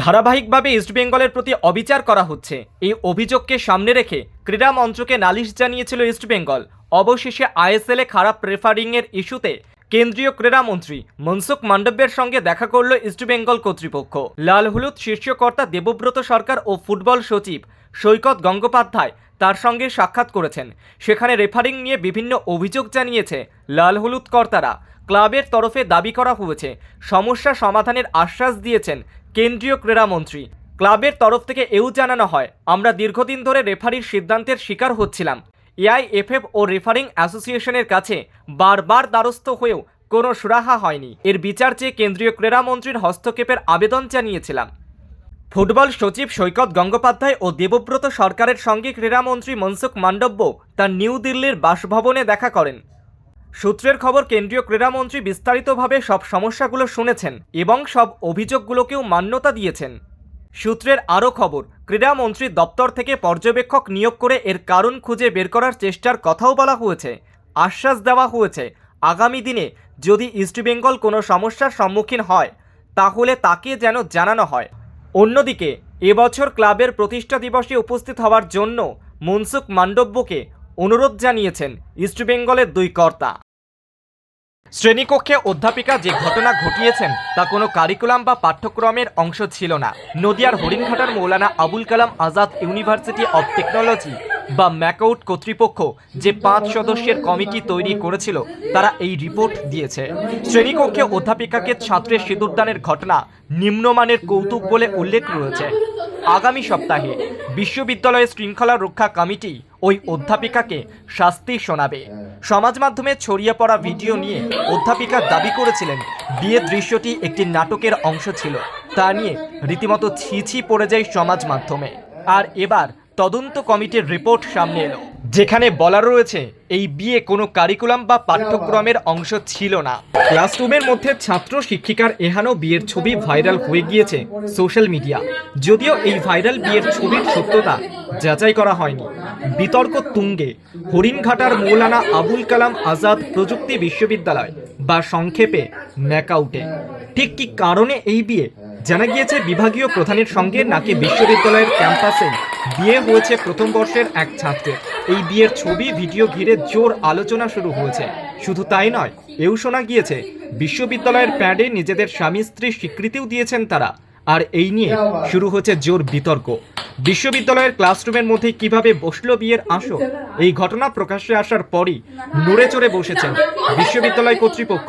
ধারাবাহিকভাবে ইস্টবেঙ্গলের প্রতি অবিচার করা হচ্ছে। এই অভিযোগকে সামনে রেখে ক্রীড়া মন্ত্রকে নালিশ জানিয়েছিল ইস্টবেঙ্গল অবশেষে আইএসএলে খারাপ রেফারিংয়ের ইস্যুতে কেন্দ্রীয় ক্রীড়ামন্ত্রী মনসুখ মান্ডব্যের সঙ্গে দেখা করল ইস্টবেঙ্গল কর্তৃপক্ষ। লাল হলুদ শীর্ষকর্তা দেবব্রত সরকার ও ফুটবল সচিব সৈকত গঙ্গোপাধ্যায় তার সঙ্গে সাক্ষাৎ করেছেন। সেখানে রেফারিং নিয়ে বিভিন্ন অভিযোগ জানিয়েছে লাল হলুদ কর্তারা। ক্লাবের তরফে দাবি করা হয়েছে। সমস্যা সমাধানের আশ্বাস দিয়েছেন কেন্দ্রীয় ক্রীড়ামন্ত্রী ক্লাবের তরফ থেকে এও জানানো হয়, আমরা দীর্ঘদিন ধরে রেফারির সিদ্ধান্তের শিকার হচ্ছিলাম। এআইএফএফ ও রেফারিং অ্যাসোসিয়েশনের কাছে বারবার দ্বারস্থ হয়েও কোনো সুরাহা হয়নি। এর বিচার চেয়ে কেন্দ্রীয় ক্রীড়ামন্ত্রীর হস্তক্ষেপের আবেদন জানিয়েছিলাম। ফুটবল সচিব সৈকত গঙ্গোপাধ্যায় ও দেবব্রত সরকারের সঙ্গে ক্রীড়ামন্ত্রী মনসুখ মান্ডব্য তার নিউ দিল্লির বাসভবনে দেখা করেন। সূত্রের খবর, কেন্দ্রীয় ক্রীড়ামন্ত্রী বিস্তারিতভাবে সব সমস্যাগুলো শুনেছেন এবং সব অভিযোগগুলোকেও মান্যতা দিয়েছেন। সূত্রের আরও খবর, ক্রীড়ামন্ত্রী দপ্তর থেকে পর্যবেক্ষক নিয়োগ করে এর কারণ খুঁজে বের করার চেষ্টার কথাও বলা হয়েছে। আশ্বাস দেওয়া হয়েছে, আগামী দিনে যদি ইস্টবেঙ্গল কোনো সমস্যার সম্মুখীন হয়, তাহলে তাকে যেন জানানো হয়। অন্যদিকে, এবছর ক্লাবের প্রতিষ্ঠা দিবসে উপস্থিত হওয়ার জন্য মনসুখ মান্ডব্যকে অনুরোধ জানিয়েছেন ইস্টবেঙ্গলের দুই কর্তা। শ্রেণীকক্ষে অধ্যাপিকা যে ঘটনা ঘটিয়েছেন, তা কোনো কারিকুলাম বা পাঠ্যক্রমের অংশ ছিল না। নদিয়ার হরিণঘাটার Maulana Abul Kalam Azad university of technology বা ম্যাকআউট কর্তৃপক্ষ যে পাঁচ সদস্যের কমিটি তৈরি করেছিল, তারা এই রিপোর্ট দিয়েছে। শ্রেণীকক্ষে অধ্যাপিকাকে ছাত্রের সিঁদুরদানের ঘটনা নিম্নমানের কৌতুক বলে উল্লেখ রয়েছে। আগামী সপ্তাহে বিশ্ববিদ্যালয়ের শৃঙ্খলা রক্ষা কমিটি ওই অধ্যাপিকাকে শাস্তি শোনাবে। সমাজ মাধ্যমে ছড়িয়ে পড়া ভিডিও নিয়ে অধ্যাপিকা দাবি করেছিলেন, বিয়ে দৃশ্যটি একটি নাটকের অংশ ছিল। তা নিয়ে রীতিমতো ছিছি পড়ে যায় সমাজ মাধ্যমে। আর এবার তদন্ত কমিটির রিপোর্ট সামনে এলো। যেখানে বলা রয়েছে এই বিয়ে কোনো কারিকুলাম বা পাঠ্যক্রমের অংশ ছিল না। ক্লাসরুমের মধ্যে ছাত্র শিক্ষিকার এহানো বিয়ের ছবি ভাইরাল হয়ে গিয়েছে সোশ্যাল মিডিয়া যদিও এই ভাইরাল বিয়ের ছবির সত্যতা যাচাই করা হয়নি। বিতর্ক তুঙ্গে। হরিণঘাটার মৌলানা আবুল কালাম আজাদ প্রযুক্তি বিশ্ববিদ্যালয় বা সংক্ষেপে ম্যাকাউটে ঠিক কি কারণে এই বিয়ে? জানা গিয়েছে বিভাগীয় প্রধানের সঙ্গে নাকি বিশ্ববিদ্যালয়ের ক্যাম্পাসে বিয়ে হয়েছে প্রথম বর্ষের এক ছাত্রের। এই বিয়ের ছবি ভিডিও ঘিরে জোর আলোচনা শুরু হয়েছে। শুধু তাই নয়, এও শোনা গিয়েছে, বিশ্ববিদ্যালয়ের প্যাডে নিজেদের স্বামী স্ত্রীর স্বীকৃতিও দিয়েছেন তারা। আর এই নিয়ে শুরু হচ্ছে জোর বিতর্ক। বিশ্ববিদ্যালয়ের ক্লাসরুমের মধ্যে কীভাবে বসল বিয়ের আসো এই ঘটনা প্রকাশ্যে আসার পরই নড়ে চড়ে বসেছেন বিশ্ববিদ্যালয় কর্তৃপক্ষ।